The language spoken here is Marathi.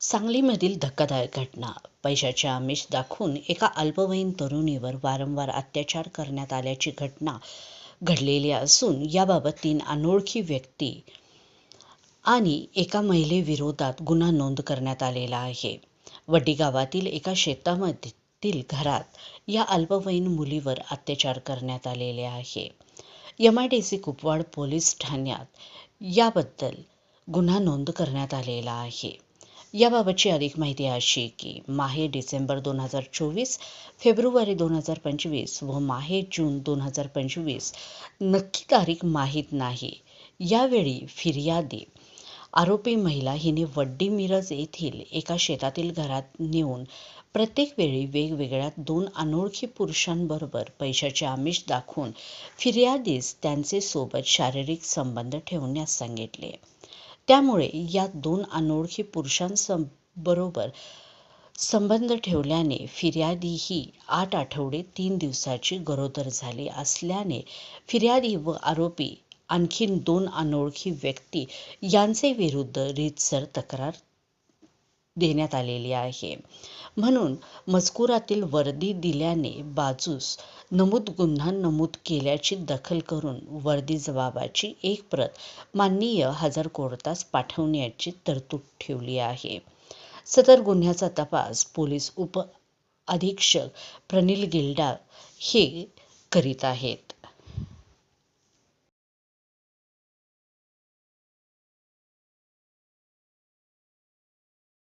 सांगलीमधील धक्कादायक घटना. पैशाचे आमिष दाखवून एका अल्पवयीन तरुणीवर वारंवार अत्याचार करण्यात आल्याची घटना घडलेली असून याबाबत तीन अनोळखी व्यक्ती आणि एका महिलेविरोधात गुन्हा नोंद करण्यात आलेला आहे. वड्डी गावातील एका शेतामधील घरात या अल्पवयीन मुलीवर अत्याचार करण्यात आलेले आहे. M I D C Kupwad police ठाण्यात याबद्दल गुन्हा नोंद करण्यात आलेला आहे. याबाबतची अधिक माहिती अशी की माहे डिसेंबर दोन हजार चोवीस फेब्रुवारी दोन हजार पंचवीस व माहे जून दोन हजार पंचवीस नक्की तारीख माहीत नाही. यावेळी फिर्यादी. आरोपी महिला हिने वड्डी मिरज येथील एका शेतातील घरात नेऊन प्रत्येक वेळी वेगवेगळ्या दोन अनोळखी पुरुषांबरोबर पैशाचे आमिष दाखवून फिर्यादीस त्यांचे सोबत शारीरिक संबंध ठेवण्यास सांगितले. त्यामुळे या दोन अनोळखी पुरुषांबरोबर संबंध ठेवल्याने फिर्यादी ही आठ आठवडे तीन दिवसाची गरोदर झाली असल्याने फिर्यादी व आरोपी आणखीन दोन अनोळखी व्यक्ती यांचे विरुद्ध रीतसर तक्रार देण्यात आलेली आहे. म्हणून मजकुरातील वर्दी दिल्याने बाजूस नमूद गुन्हा नमूद केल्याची दखल करून वर्दी जबाबाची एक प्रत माननीय हजर कोर्टास पाठवण्याची तरतूद ठेवली आहे. सदर गुन्ह्याचा तपास पोलीस उप अधीक्षक प्रनिल गिल्डा हे करीत आहेत.